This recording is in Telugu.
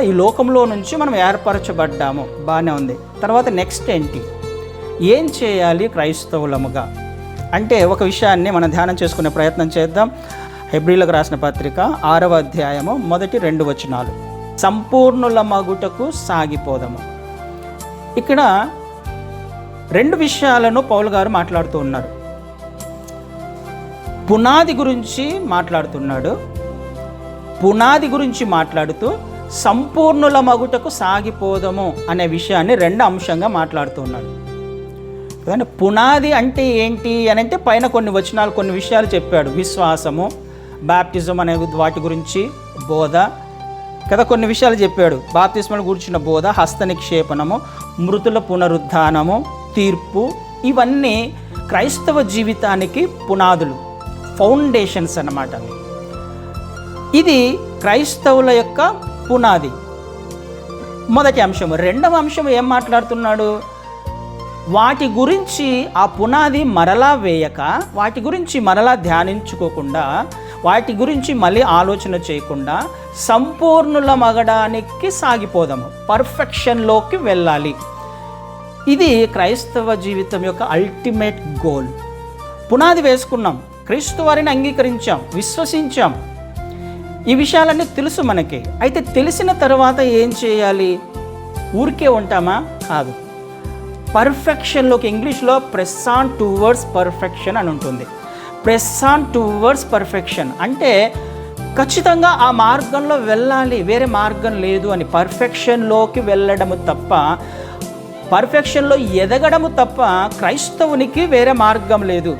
ఈ లోకంలో నుంచి మనం ఏర్పరచబడ్డాము. బాగానే ఉంది. తర్వాత నెక్స్ట్ ఏంటి? ఏం చేయాలి క్రైస్తవులముగా? అంటే ఒక విషయాన్ని మనం ధ్యానం చేసుకునే ప్రయత్నం చేద్దాం. హెబ్రిలకు రాసిన పత్రిక ఆరవ అధ్యాయము మొదటి రెండు వచనాలు. సంపూర్ణుల మగుటకు సాగిపోదము. ఇక్కడ రెండు విషయాలను పౌల్ గారు మాట్లాడుతూ ఉన్నారు. పునాది గురించి మాట్లాడుతున్నాడు. పునాది గురించి మాట్లాడుతూ సంపూర్ణుల మగుటకు సాగిపోదము అనే విషయాన్ని రెండు అంశంగా మాట్లాడుతున్నాడు. కానీ పునాది అంటే ఏంటి అని అంటే పైన కొన్ని వచనాలు కొన్ని విషయాలు చెప్పాడు. విశ్వాసము బాప్టిజం అనే వాటి గురించి బోధ కదా కొన్ని విషయాలు చెప్పాడు. బాప్తిస్మను గురించిన బోధ హస్త నిక్షేపణము మృతుల పునరుద్ధానము తీర్పు ఇవన్నీ క్రైస్తవ జీవితానికి పునాదులు ఫౌండేషన్స్ అన్నమాట. ఇది క్రైస్తవుల యొక్క పునాది. మొదటి అంశం రెండవ అంశం ఏం మాట్లాడుతున్నాడు? వాటి గురించి ఆ పునాది మరలా వేయక వాటి గురించి మరలా ధ్యానించుకోకుండా వాటి గురించి మళ్ళీ ఆలోచన చేయకుండా సంపూర్ణుల మగడానికి సాగిపోదాము. పర్ఫెక్షన్లోకి వెళ్ళాలి. ఇది క్రైస్తవ జీవితం యొక్క అల్టిమేట్ గోల్. పునాది వేసుకున్నాం. క్రీస్తు వారిని అంగీకరించాం. విశ్వసించాం. ఈ విషయాలన్నీ తెలుసు మనకి. అయితే తెలిసిన తర్వాత ఏం చేయాలి? ఊరికే ఉంటామా? కాదు. పర్ఫెక్షన్లోకి ఇంగ్లీష్లో ప్రెస్ ఆన్ టువర్డ్స్ పర్ఫెక్షన్ అని ఉంటుంది. ప్రెస్ ఆన్ టువర్డ్స్ పర్ఫెక్షన్ అంటే ఖచ్చితంగా ఆ మార్గంలో వెళ్ళాలి వేరే మార్గం లేదు అని పర్ఫెక్షన్లోకి వెళ్ళడము తప్ప పర్ఫెక్షన్లో ఎదగడము తప్ప క్రైస్తవునికి వేరే మార్గం లేదు.